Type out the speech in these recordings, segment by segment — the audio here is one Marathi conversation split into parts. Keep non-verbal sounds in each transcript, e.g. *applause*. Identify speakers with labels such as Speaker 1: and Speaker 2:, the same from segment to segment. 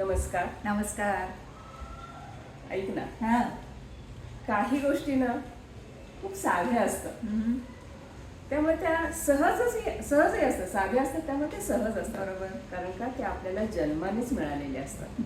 Speaker 1: नमस्कार.
Speaker 2: नमस्कार.
Speaker 1: ऐक ना.
Speaker 2: हा.
Speaker 1: काही गोष्टी ना खूप साध्या असतात. त्यामुळे त्या सहजच सहजही असतात. साध्या असतात त्यामुळे ते सहज असतात.
Speaker 2: बरोबर.
Speaker 1: कारण का? ते आपल्याला जन्मानेच मिळालेले असतात.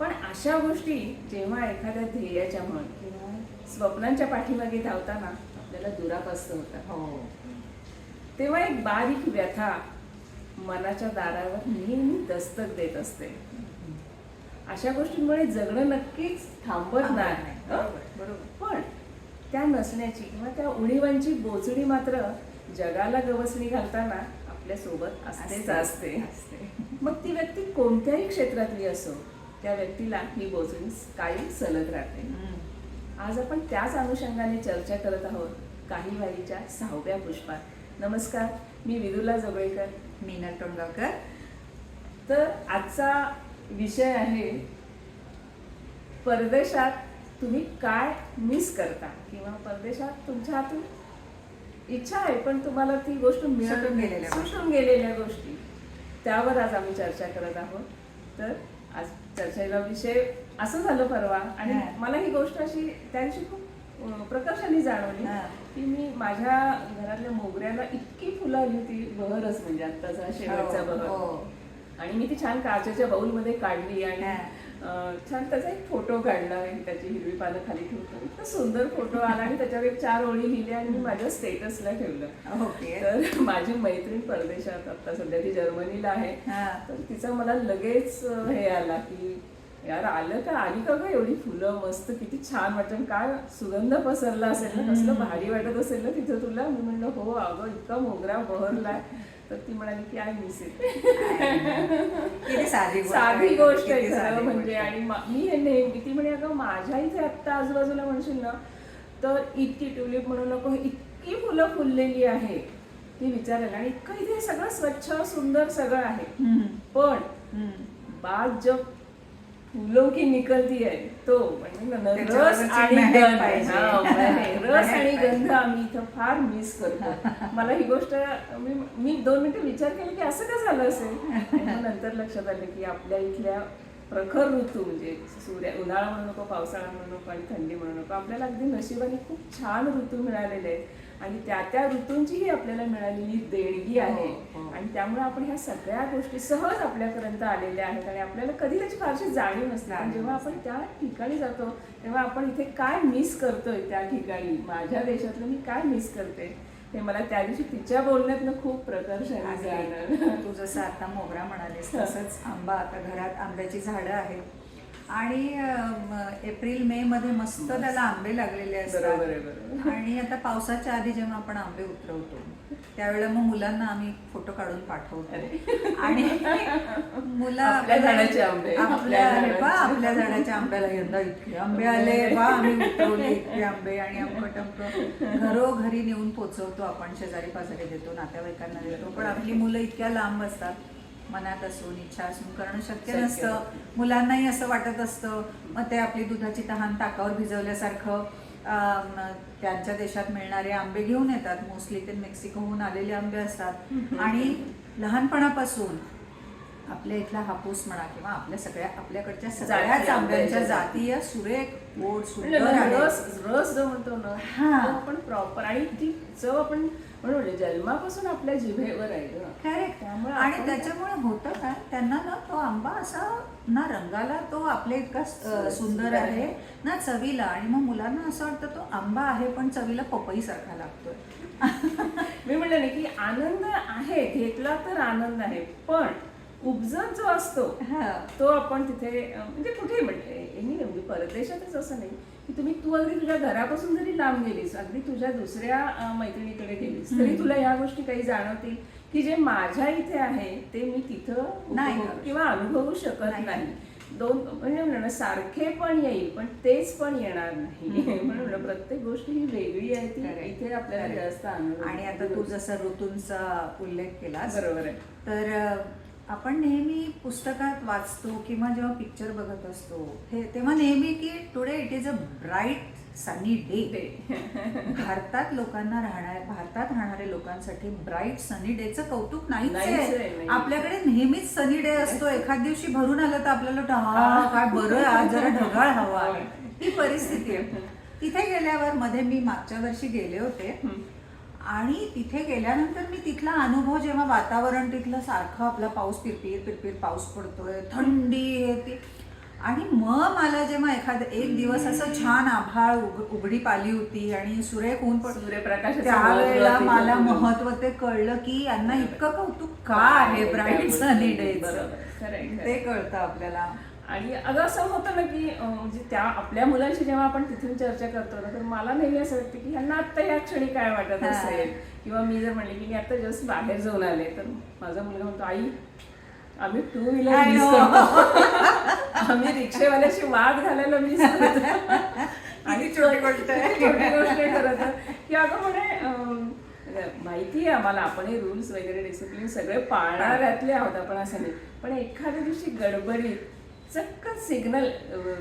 Speaker 1: पण अशा गोष्टी जेव्हा एखाद्या ध्येयाच्या म्हण किंवा स्वप्नांच्या पाठीमागे धावताना आपल्याला दुरापास्त होतात
Speaker 2: हो.
Speaker 1: तेव्हा एक बारीक व्यथा मनाच्या दारावर नेहमी दस्तक देत असते. अशा गोष्टींमुळे जगणं नक्कीच थांबत नाही. हं?
Speaker 2: बरोबर
Speaker 1: पण त्या नसण्याची किंवा त्या उणीवांची बोचणी मात्र जगाला गवसणी घालताना आपल्यासोबत असतेच असते मग ती व्यक्ती कोणत्याही क्षेत्रातली असो त्या व्यक्तीला ही बोचणी कायम सलग राहते. आज आपण त्याच अनुषंगाने चर्चा करत आहोत काही वारीच्या सहाव्या पुष्पात. नमस्कार मी विदुला जोगळेकर.
Speaker 2: मीना टोंडगावकर.
Speaker 1: तर आजचा विषय आहे परदेशात तुम्ही काय मिस करता किंवा परदेशात तुमच्या हातून इच्छा आहे पण तुम्हाला ती गोष्ट नाही.
Speaker 2: गेलेल्या गोष्टी.
Speaker 1: सुटून गेलेल्या गोष्टी त्यावर आज आम्ही चर्चा करत आहोत तर आज चर्चेला विषय असं झालं परवा आणि. मला ही गोष्ट अशी त्या दिवशी खूप प्रकर्षाने जाणवली. की मी माझ्या घरातल्या मोगऱ्याला इतकी फुलं आली होती बहरच म्हणजे आत्ताचा शेवटचा
Speaker 2: हो,
Speaker 1: बहर. आणि मी ती छान काचेच्या बाउलमध्ये काढली आणि छान त्याचा एक फोटो काढला आणि त्याची हिरवी पानं खाली ठेवतो इतका सुंदर फोटो आला आणि त्याच्यावर एक चार ओळी लिहिल्या आणि मी माझ्या स्टेटसला ठेवलं.
Speaker 2: ओके.
Speaker 1: तर माझी मैत्रीण परदेशात आता सध्या ती जर्मनीला आहे.
Speaker 2: हा.
Speaker 1: तर तिचा मला लगेच हे आला की यार आलं का? आली का ग एवढी फुलं? मस्त किती छान वाटतं. काय सुगंध पसरला असेल ना? कसलं भारी वाटत असेल ना तिथं तुला? मी म्हणलं हो अगं इतका मोगरा बहरलाय. तर ती म्हणाली की आय मिस इट
Speaker 2: किती साधी गोष्ट
Speaker 1: साधी
Speaker 2: आहे.
Speaker 1: गोष्ट आहे म्हणजे. आणि मा- हे नेहमी ती म्हणे अगं माझ्या इथे आत्ता आजूबाजूला म्हणशील ना तर इतकी ट्युलिप म्हणू नको इतकी फुलं फुललेली आहे ती विचारायला आणि इतकं इथे सगळं स्वच्छ सुंदर सगळं आहे. पण. बात जब फुलों की निकलती आहे. तो म्हणजे *laughs* रस आणि गंध. रस आणि. गंध आम्ही इथं फार मिस करतो. *laughs* मला ही गोष्ट मी मी दोन मिनिटं विचार केला की असं का झालं असेल? नंतर लक्षात आलं की आपल्या इथल्या प्रखर ऋतू म्हणजे सूर्य उन्हाळा म्हणू नको पावसाळा म्हणू नको आणि थंडी म्हणू नको आपल्याला अगदी नशिबाने खूप छान ऋतू मिळालेले आहेत. आणि त्या त्या ऋतूंचीही आपल्याला मिळालेली देणगी आहे.
Speaker 2: हो, हो.
Speaker 1: आणि त्यामुळे आपण ह्या सगळ्या गोष्टी सहज आपल्यापर्यंत आलेल्या आहेत आणि आपल्याला कधी त्याची फारशी जाणीव
Speaker 2: जाणीव
Speaker 1: जेव्हा आपण त्या ठिकाणी जातो तेव्हा आपण इथे काय मिस करतोय त्या ठिकाणी? माझ्या देशातलं मी काय मिस करते? हे मला त्या दिवशी तिच्या बोलण्यातनं खूप
Speaker 2: आणि तू जसं आता मोगरा म्हणालीस तसंच आंबा. आता घरात आंब्याची झाडं आहेत. आणि एप्रिल मे मध्ये मस्त त्याला आंबे लागलेले असतात. आणि आता पावसाच्या आधी जेव्हा आपण आंबे उतरवतो त्यावेळेला मग मुलांना आम्ही फोटो काढून पाठवतो. आणि मुलं
Speaker 1: आपल्या
Speaker 2: झाडाच्या आंब्याला यंदा इतके आंबे आले. बा आम्ही उतरवले इतके आंबे आणि अमकं घरोघरी नेऊन पोचवतो आपण शेजारी पाजारी देतो नातेवाईकांना देतो. पण आपली मुलं इतक्या लांब असतात मनात असून इच्छा असून करणं शक्य नसतं. मुलांनाही असं वाटत असतं. मग ते आपली दुधाची तहान ताकावर भिजवल्यासारखं त्यांच्या देशात मिळणारे आंबे घेऊन येतात. मोस्टली ते मेक्सिकोहून आलेले आंबे असतात. आणि लहानपणापासून आपल्या इथला हापूस म्हणा किंवा आपल्या सगळ्या आपल्याकडच्या सगळ्याच
Speaker 1: जाती
Speaker 2: आंब्यांच्या जातीय सुरेख गोड
Speaker 1: म्हणजे
Speaker 2: सुंदर आहेत.
Speaker 1: रस रस जो म्हणतो ना
Speaker 2: हा.
Speaker 1: तो आपण प्रॉपर आणि ती चव आपण म्हणून म्हणजे जन्मापासून आपल्या जिभेवर आहे.
Speaker 2: Correct.
Speaker 1: त्यामुळे
Speaker 2: आणि त्याच्यामुळे होतं काय त्यांना ना तो आंबा असा ना रंगाला तो आपल्या इतका सुंदर आहे ना चवीला आणि मग मुलांना असं वाटतं तो आंबा आहे पण चवीला पपई सारखा लागतोय *laughs*
Speaker 1: मी म्हणलं ना की आनंद आहे घेतला तर आनंद आहे पण उपजत जो असतो
Speaker 2: हा.
Speaker 1: तो आपण तिथे म्हणजे कुठे म्हणजे एनी म्हणजे परदेशातच असं नाही की तुम्ही तू अगदी तुझ्या घरापासून जरी लांब गेलीस अगदी तुझ्या दुसऱ्या मैत्रिणीकडे गेलीस तरी तुला ह्या गोष्टी काही जाणवतील की जे माझ्या इथे आहे ते मी तिथं
Speaker 2: नाही
Speaker 1: किंवा अनुभवू शकत
Speaker 2: नाही.
Speaker 1: दोन म्हणजे म्हणलं ना सारखे पण येईल पण तेच पण येणार नाही म्हणून प्रत्येक गोष्ट ही वेगळी आहे ती. इथे आपल्याला. जास्त
Speaker 2: आणि आता तू जसं ऋतूंचा उल्लेख केलास
Speaker 1: बरोबर आहे
Speaker 2: तर आपण नेहमी पुस्तकात वाचतो किंवा जेव्हा पिक्चर बघत असतो हे तेव्हा नेहमी की today it is a bright sunny day. भारतात लोकांना राहणार भारतात राहणाऱ्या लोकांसाठी ब्राईट सनी डेचं कौतुक नाहीच
Speaker 1: आहे, नाही.
Speaker 2: आपल्याकडे नेहमीच सनी डे असतो. एखाद दिवशी भरून आलं तर आपल्याला हा काय बरं आज जरा *laughs* ढगाळ हवा आहे." ही. परिस्थिती आहे. *laughs* तिथे गेल्यावर मध्ये मी मागच्या वर्षी गेले होते. आणि तिथे गेल्यानंतर मी तिथला अनुभव जेव्हा वातावरण तिथलं सारखं आपला पाऊस पिरपीर पिरपीर पाऊस पडतोय थंडी हे ते आणि मग मला जेव्हा एखाद एक दिवस असं छान आभाळ उघ- उघडीप आली होती आणि सुरेख ऊन पड
Speaker 1: सूर्यप्रकाशाचं
Speaker 2: त्यावेळेला मला महत्त्व ते कळलं की यांना इतकं कौतुक का आहे ब्राईट सनी
Speaker 1: खरंय.
Speaker 2: ते कळतं आपल्याला.
Speaker 1: आणि अगं असं होतं ना की म्हणजे त्या आपल्या मुलांशी जेव्हा आपण तिथून चर्चा करतो ना तर मला नेहमी असं वाटतं की ह्यांना आत्ता या क्षणी काय वाटत. असेल? किंवा मी जर म्हणले की मी आता जस्ट बाहेर जाऊन आले तर माझा मुलगा म्हणतो आई आम्ही टू व्हीलर आम्ही रिक्षेवाल्याशी वाद घालायला मिस करतो. *laughs* आणि
Speaker 2: छोटी गोष्ट
Speaker 1: छोटी की अगं म्हणे माहिती आहे आम्हाला आपण हे रूल्स वगैरे डिसिप्लिन सगळे पाळणाऱ्यातले आहोत आपण असं नाही. पण एखाद्या दिवशी गडबडीत चक्कन सिग्नल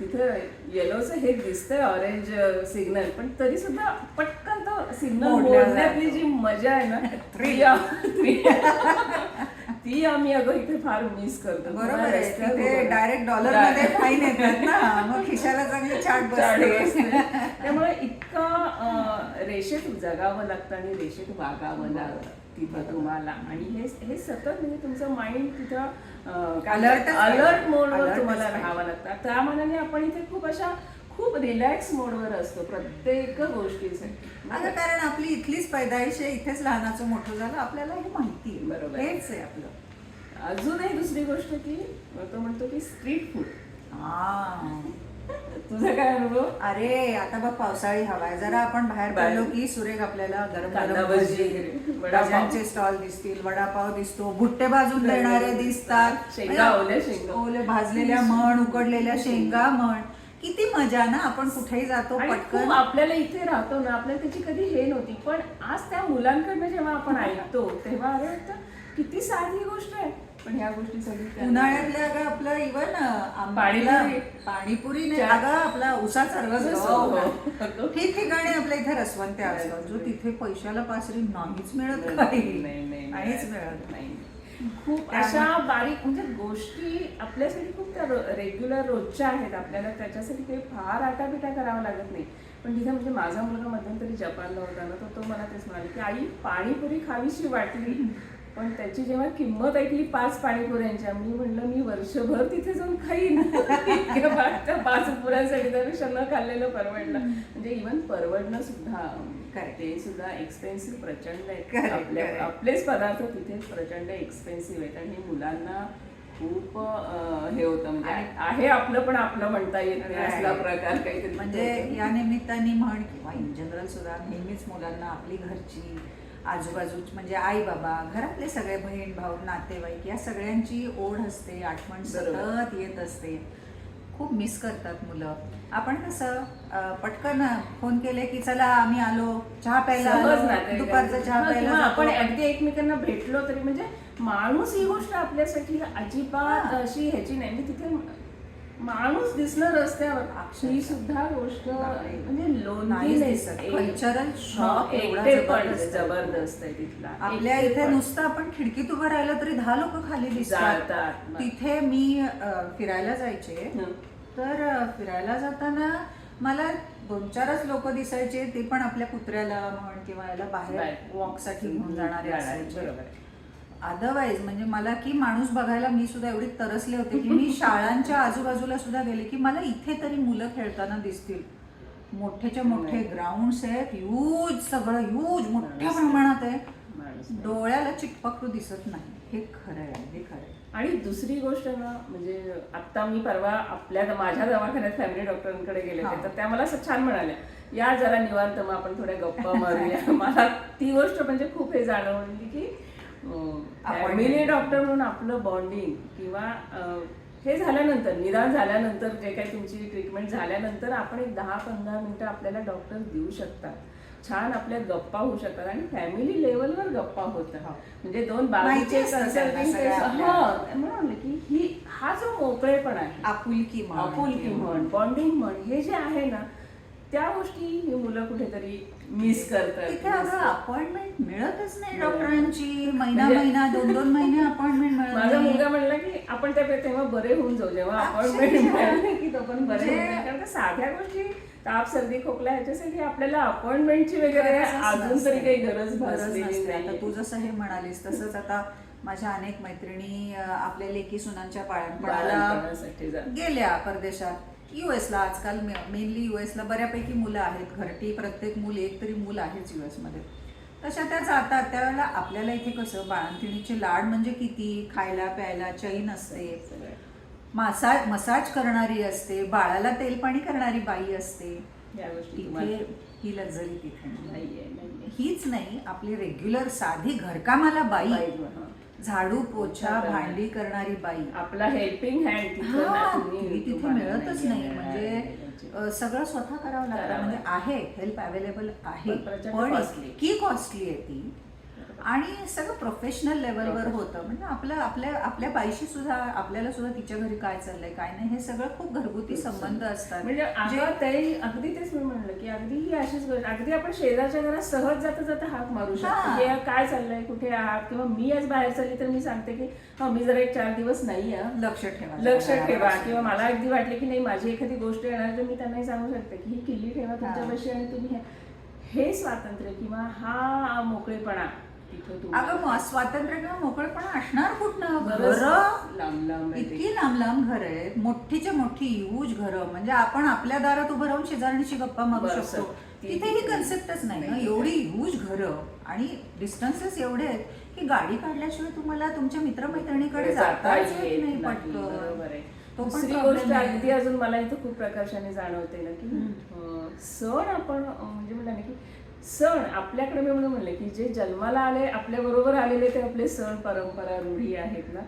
Speaker 1: तिथं येलोचं हे दिसतंय ऑरेंज सिग्नल पण तरी सुद्धा पटकन तो सिग्नल मोडण्यातली. जी मजा आहे ना ती ती- *laughs* ती आम्ही अगं इथे फार मिस करतो.
Speaker 2: बरोबर आहे. डायरेक्ट डॉलरमध्ये फाईन येतात ना. मग खिशाला चांगली चाट बसते.
Speaker 1: त्यामुळे इतकं रेषेत जगावं लागतं आणि रेषेत वागावं लागतं. तिथं तुम्हाला आणि हे हे सतत म्हणजे तुमचं माइंड तिथं अलर्ट
Speaker 2: पाहिजे.
Speaker 1: मोडवर तुम्हाला. राहावं लागतं त्या मानाने आपण इथे खूप अशा खूप रिलॅक्स मोडवर असतो प्रत्येक गोष्टीसाठी
Speaker 2: अगं कारण आपली इथलीच पैदाइश आहे इथेच लहानाचं मोठं झालं आपल्याला हे माहिती आहे.
Speaker 1: बरोबर.
Speaker 2: हेच आहे आपलं
Speaker 1: अजूनही दुसरी गोष्ट की तो म्हणतो की स्ट्रीट फूड
Speaker 2: हा.
Speaker 1: तुझा काय अनुभव?
Speaker 2: अरे आता बघ पावसाळी हवा आहे. जरा आपण बाहेर
Speaker 1: बाहेर.
Speaker 2: पडलो की सुरेख आपल्याला गरम
Speaker 1: कांदा
Speaker 2: गरम
Speaker 1: भजी,
Speaker 2: भजी
Speaker 1: वडापाव.
Speaker 2: भाज्यांचे स्टॉल दिसतील वडापाव दिसतो भुट्टे भाजून देणारे दिसतात.
Speaker 1: शेंगा,
Speaker 2: म्हणजे
Speaker 1: ओल्या शेंगा.
Speaker 2: ओले भाजलेल्या म्हण उकडलेल्या शेंगा म्हण. किती मजा ना आपण कुठेही जातो
Speaker 1: आणि
Speaker 2: पटकन.
Speaker 1: आपल्याला इथे राहतो ना आपल्याला त्याची कधी हे नव्हती. पण आज त्या मुलांकडनं जेव्हा आपण ऐकतो तेव्हा अरे वाटतं किती साधी गोष्ट आहे. पण ह्या गोष्टीसाठी त्यांना-
Speaker 2: उन्हाळ्यातल्या अगं आपलं इवन
Speaker 1: पाणीपुरी.
Speaker 2: पाणीपुरी नाही अगं आपला उसाचा रस. गं. ठिकठिकाणी आपल्या इथे रसवंत्या असतात जो तिथे पैशाला पासरी नाहीच मिळत
Speaker 1: नाही,
Speaker 2: काही. नाहीच मिळत.
Speaker 1: नाही. खूप अशा बारीक म्हणजे गोष्टी आपल्यासाठी खूप त्या रेग्युलर रोजच्या आहेत. आपल्याला त्याच्यासाठी काही फार आटापिटा करावा लागत नाही. पण तिथे म्हणजे माझा मुलगा मध्यंतरी जपानला होता ना तर तो मला तेच म्हणाले की आई पाणीपुरी खावीशी वाटली. पण त्याची जेव्हा किंमत ऐकली पाच पाणीपुऱ्यांच्या मी म्हणलं मी वर्षभर तिथे जाऊन खाईन पाच पुऱ्यांसाठी त्यापेक्षा न खाल्लेलं परवडलं म्हणजे इवन परवडणं सुद्धा. ते सुद्धा एक्सपेन्सिव्ह प्रचंड आहेत आपल्या. आपलेच पदार्थ तिथे प्रचंड एक्सपेन्सिव्ह आहेत आणि मुलांना खूप हे होतं म्हणजे आहे आपलं पण आपलं म्हणता येत नाही. असला प्रकार काहीतरी
Speaker 2: म्हणजे. या निमित्ताने म्हण किंवा इन जनरल सुद्धा नेहमीच मुलांना आपली घरची आजूबाजू म्हणजे आई बाबा घरातले सगळे बहीण भाऊ नातेवाईक या सगळ्यांची ओढ असते आठवण. सतत येत असते खूप मिस करतात मुलं आपण कसं पटकन फोन केले की चला आम्ही आलो चहा प्यायला दुपारचा चहा प्यायला
Speaker 1: आपण. अगदी एकमेकांना भेटलो तरी म्हणजे माणूस ही गोष्ट आपल्यासाठी अजिबात. अशी ह्याची नाही तिथे माणूस दिसणं रस्त्यावर. ही सुद्धा गोष्ट. म्हणजे हा,
Speaker 2: एवढा
Speaker 1: एकटेपण
Speaker 2: जबरदस्त आहे.
Speaker 1: तिथला
Speaker 2: आपल्या इथे. नुसतं आपण खिडकीत उभं राहिलं तरी दहा लोक खाली दिसतात. तिथे मी फिरायला जायचे. तर फिरायला जाताना मला दोन चारच लोक दिसायचे ते पण आपल्या कुत्र्याला म्हण किंवा याला बाहेर. वॉकसाठी घेऊन जाणारे असायचे. अदरवाईज म्हणजे मला की माणूस बघायला मी सुद्धा एवढी तरसले होते की मी *laughs* शाळांच्या आजूबाजूला सुद्धा गेले की मला इथे तरी मुलं खेळताना दिसतील मोठेच्या मोठे. ग्राउंड्स आहेत यूज सगळं यूज मोठ्या. प्रमाणात आहे. डोळ्याला चिकपकू दिसत नाही हे खरं आहे हे खरं आहे
Speaker 1: आणि दुसरी गोष्ट ना म्हणजे आता मी परवा आपल्या माझ्या दवाखान्यात फॅमिली डॉक्टरांकडे गेले. होते तर त्या मला असं छान म्हणाल्या या जरा निवांत मग आपण थोड्या गप्पा मारूया *laughs* मला ती गोष्ट म्हणजे खूप हे जाणवली की फॅमिली डॉक्टर म्हणून आपलं बॉन्डिंग किंवा हे झाल्यानंतर निदान झाल्यानंतर जे काही तुमची ट्रीटमेंट झाल्यानंतर आपण एक दहा पंधरा मिनिटं आपल्याला डॉक्टर देऊ शकतात. छान आपल्या गप्पा होऊ शकतात आणि फॅमिली लेवलवर गप्पा होतात. म्हणजे दोन
Speaker 2: आपल्या.
Speaker 1: हा, म्हणून म्हणलं की ही हा जो मोकळेपण आहे.
Speaker 2: आपुलकी म्हण
Speaker 1: आपुलकी म्हण बॉन्डिंग म्हण हे जे आहे ना त्या गोष्टी ही मुलं कुठेतरी मिस करतात
Speaker 2: तिथे अगं अपॉइंटमेंट मिळतच नाही डॉक्टरांची महिना
Speaker 1: म्हणजे-
Speaker 2: महिना दोन दोन महिने अपॉइंटमेंट मिळत
Speaker 1: माझा
Speaker 2: नाही
Speaker 1: मुलगा म्हणला की आपण त्या तेव्हा बरे होऊन जाऊ जेव्हा
Speaker 2: अक्षरशः.
Speaker 1: अपॉइंटमेंट मिळाली की तो पण बरे
Speaker 2: म्हणजे-
Speaker 1: होऊन जाईल. कारण का साध्या गोष्टी ताप सर्दी खोकला ह्याच्यासाठी आपल्याला अपॉइंटमेंटची वगैरे
Speaker 2: गरजच
Speaker 1: अजून
Speaker 2: नसते.
Speaker 1: तरी काही गरज
Speaker 2: गरज
Speaker 1: भासलेली
Speaker 2: नसते आता
Speaker 1: नाही
Speaker 2: तू जसं हे म्हणालीस तसंच आता माझ्या अनेक मैत्रिणी अं, आपल्या लेकी सुनांच्या
Speaker 1: जा.
Speaker 2: गेल्या परदेशात US ला आजकाल मेनली ला बऱ्यापैकी मुलं आहेत घरटी प्रत्येक मूल एक तरी मूल आहेच US मध्ये. तशा त्या जातात त्यावेळेला आपल्याला इथे कसं बाळंतिणीचे लाड म्हणजे किती? खायला प्यायला चैन असते. मसाज मसाज करणारी असते बाळाला तेल पाणी करणारी बाई असते.
Speaker 1: या
Speaker 2: तिथे ही लक्झरी तिथे हीच नाही आपली रेग्युलर साधी घरकामाला बाई. झाडू पोछा. भांडी करणारी बाई
Speaker 1: आपला हेल्पिंग हँड तिथं
Speaker 2: हा, मिळतच नाही. म्हणजे सगळं स्वतः करावं लागतं म्हणजे आहे हेल्प अवेलेबल आहे
Speaker 1: पण.
Speaker 2: इतकी कॉस्टली आहे ती आणि सगळं प्रोफेशनल लेवलवर होतं. म्हणजे आपलं आपल्या आपल्या बाईशी सुद्धा आपल्याला सुद्धा तिच्या घरी काय चाललंय काय नाही हे सगळं खूप घरगुती संबंध असतात.
Speaker 1: म्हणजे ताई अगदी तेच मी म्हणलं की अगदी ही अशीच गोष्ट अगदी आपण शेजारच्या घरात सहज जाता जाता हाक मारू शकतो. काय चाललंय कुठे आहात? किंवा मी आज बाहेर चालली तर मी सांगते की हा मी जरा एक चार दिवस नाही आहे.
Speaker 2: लक्ष ठेवा.
Speaker 1: लक्ष ठेवा. किंवा मला अगदी वाटले की नाही माझी एखादी गोष्ट येणार तर मी त्यांनाही सांगू शकते की ही किल्ली ठेवा तुमच्यापाशी आणि तुम्ही हे- स्वातंत्र्य किंवा हा मोकळेपणा
Speaker 2: अगं मग स्वातंत्र्य किंवा मोकळेपणा असणार कुठनं? घरं. इतकी लांब लांब घर आहेत. मोठीच्या मोठी यूज घरं. म्हणजे आपण आपल्या दारात उभं राहून शेजारणीची गप्पा मारू शकतो. तिथे ही कन्सेप्टच नाही ना. एवढी यूज घरं आणि डिस्टन्सेस एवढे आहेत की गाडी काढल्याशिवाय तुम्हाला तुमच्या मित्रमैत्रिणीकडे जाता येत नाही पटकन.
Speaker 1: दुसरी गोष्ट. अगदी अजून मला इथं खूप प्रकर्षाने जाणवते ना की सण आपण म्हणजे म्हणलं ना की सण आपल्याकडे मी म्हणून म्हणले की जे जन्माला आले आपल्या बरोबर आलेले ते आपले सण परंपरा रूढी आहेत ना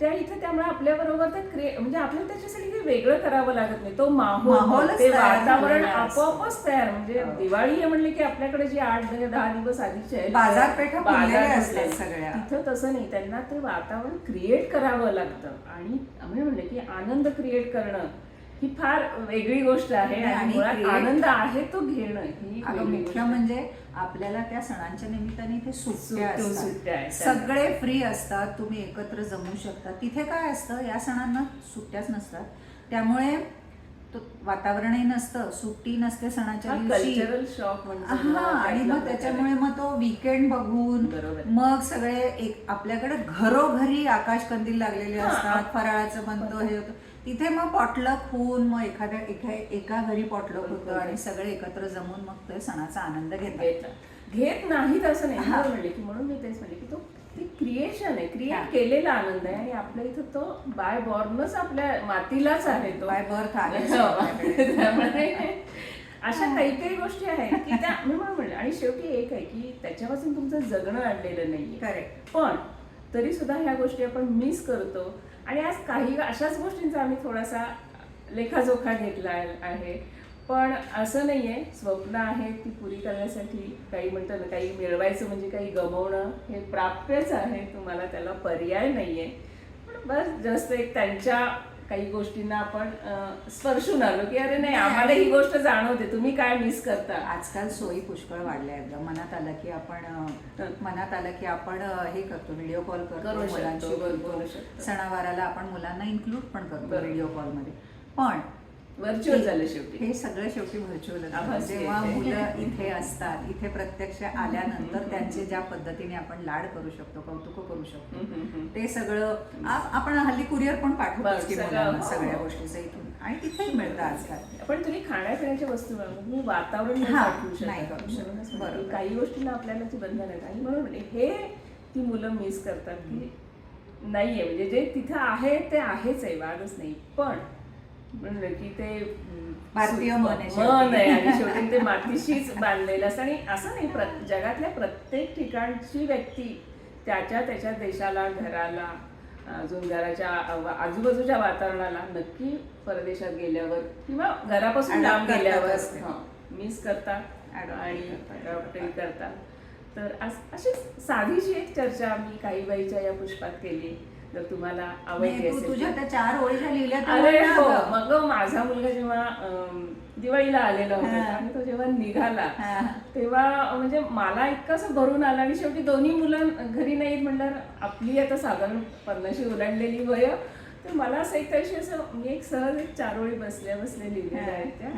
Speaker 1: त्या इथं त्यामुळे आपल्या बरोबर ते क्रिए म्हणजे आपल्याला त्याच्यासाठी काही वेगळं करावं लागत नाही तो माहोल ते वातावरण. आपोआपच तयार म्हणजे दिवाळी आहे म्हणले की आपल्याकडे जी आठ दहा दहा दिवस आधीचे
Speaker 2: बाजारपेठा. सगळ्या.
Speaker 1: तिथं तसं नाही त्यांना ते वातावरण क्रिएट करावं लागतं आणि आम्ही म्हणले की आनंद क्रिएट करणं ही फार वेगळी गोष्ट आहे आणि मुळात आनंद आहे तो घेणं ही
Speaker 2: अगं मुख्य. म्हणजे आपल्याला त्या सणांच्या निमित्ताने इथे सुट्ट्या असतात. सगळे फ्री असतात तुम्ही एकत्र जमू शकता तिथे काय असतं या सणांना सुट्ट्याच नसतात त्यामुळे तो वातावरणही नसतं सुट्टी नसते सणाच्या दिवशी
Speaker 1: म्हणजे
Speaker 2: हा आणि मग त्याच्यामुळे मग तो वीकेंड बघून. मग सगळे एक आपल्याकडे घरोघरी आकाश कंदील लागलेले. असतात फराळाचं बनतं हे होतं तिथे मग पॉटलक होऊन मग एखाद्या एका एका घरी पॉटलक होतं आणि सगळे एकत्र जमून मग ते सणाचा आनंद घेतात.
Speaker 1: घेत घेत नाहीत असं नाही.
Speaker 2: हा.
Speaker 1: म्हणले की म्हणून मी तेच म्हणले की तो ती क्रिएशन आहे.
Speaker 2: हा.
Speaker 1: क्रिएट केलेला आनंद आहे आणि आपल्या इथं तो बाय बॉर्नच आपल्या मातीलाच आहे तो.
Speaker 2: बाय बर्थ आहे. *laughs*
Speaker 1: त्यामुळे अशा काही काही गोष्टी आहेत की त्या मी म्हणून म्हणलं आणि शेवटी एक आहे की त्याच्यापासून तुमचं जगणं आणलेलं नाहीये.
Speaker 2: करेक्ट
Speaker 1: पण तरी सुद्धा ह्या गोष्टी आपण मिस करतो. आणि आज काही अशाच गोष्टींचा आम्ही थोडासा लेखाजोखा घेतला आहे. पण असं नाही आहे स्वप्न आहेत ती पुरी करण्यासाठी काही म्हणतात ना काही मिळवायचं म्हणजे काही गमवणं हे प्राप्यच आहे तुम्हाला त्याला पर्याय नाही आहे पण बस जास्त एक त्यांच्या काही गोष्टींना आपण स्पर्शून आलो की अरे नाही आम्हाला ही गोष्ट जाणवते तुम्ही काय मिस करता
Speaker 2: आजकाल सोयी पुष्कळ वाढल्या आहेत. मनात आलं की आपण मनात आलं की आपण हे करतो व्हिडिओ कॉल
Speaker 1: करू
Speaker 2: करतो मुलांशी
Speaker 1: बोलू
Speaker 2: बोलतो. सणावाराला आपण मुलांना इन्क्लूड पण करतो. व्हिडिओ कॉलमध्ये पण
Speaker 1: व्हर्च्युअल झालं शेवटी
Speaker 2: हे सगळं शेवटी व्हर्च्युअल जेव्हा. मुलं इथे असतात इथे प्रत्यक्ष आल्यानंतर त्यांचे ज्या पद्धतीने आपण लाड करू शकतो कौतुक करू शकतो. ते सगळं आपण हल्ली कुरिअर पण पाठवतो मुलांना
Speaker 1: हो.
Speaker 2: सगळ्या गोष्टीचं इथून आणि तिथेही मिळतं आजकाल
Speaker 1: पण तुम्ही खाण्यापिण्याच्या वस्तू. तुम्ही वातावरण नाही
Speaker 2: हा,
Speaker 1: पाठवू
Speaker 2: करू शकत. बरोबर.
Speaker 1: काही गोष्टींना आपल्याला ती बंधन आणि म्हणून हे ती मुलं मिस करतात की नाहीये म्हणजे जे तिथं आहे ते आहेच आहे वादच नाही पण म्हणलं की ते
Speaker 2: भारतीय मन आहे
Speaker 1: आणि
Speaker 2: शेवटी.
Speaker 1: ते मातीशीच बांधलेलं असतं आणि असं नाही प्र जगातल्या प्रत्येक ठिकाणची व्यक्ती त्याच्या त्याच्या देशाला घराला अजून घराच्या आजूबाजूच्या वातावरणाला नक्की परदेशात गेल्यावर किंवा घरापासून लांब गेल्यावर. मिस करतात आणि
Speaker 2: करतात.
Speaker 1: तर अस- अशीच साधीशी एक चर्चा मी काही बाईच्या या पुष्पात केली जर तुम्हाला आवडली
Speaker 2: तू तुझ्या. त्या चार ओळी लिहिल्या
Speaker 1: अरे हो. मग माझा मुलगा जेव्हा दिवाळीला आलेला होता. आणि तो जेव्हा निघाला. तेव्हा म्हणजे मला इतकं असं भरून आलं आणि शेवटी दोन्ही मुलं घरी नाहीत म्हणल्यावर आपली आता साधारण पन्नाशी ओलांडलेली वय तर मला असं एक तशी असं मी एक सहज एक चार ओळी बसल्या बसल्या लिहिलेल्या आहेत त्या.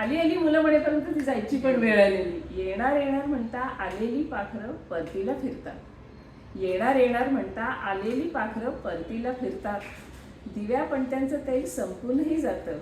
Speaker 1: आली आली मुलं म्हणेपर्यंत ती जायची पण वेळ आलेली येणार येणार म्हणता आलेली पाखरं परतीला फिरतात येणार येणार म्हणता आलेली पाखरं परतीला फिरतात. दिव्या पणत्यांचं तेल संपूनही जातं.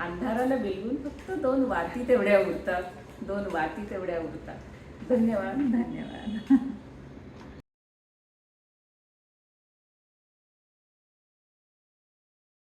Speaker 1: अंधाराला बिलवून फक्त दोन वाती तेवढ्या उरतात दोन वाती तेवढ्या उरतात धन्यवाद
Speaker 2: धन्यवाद.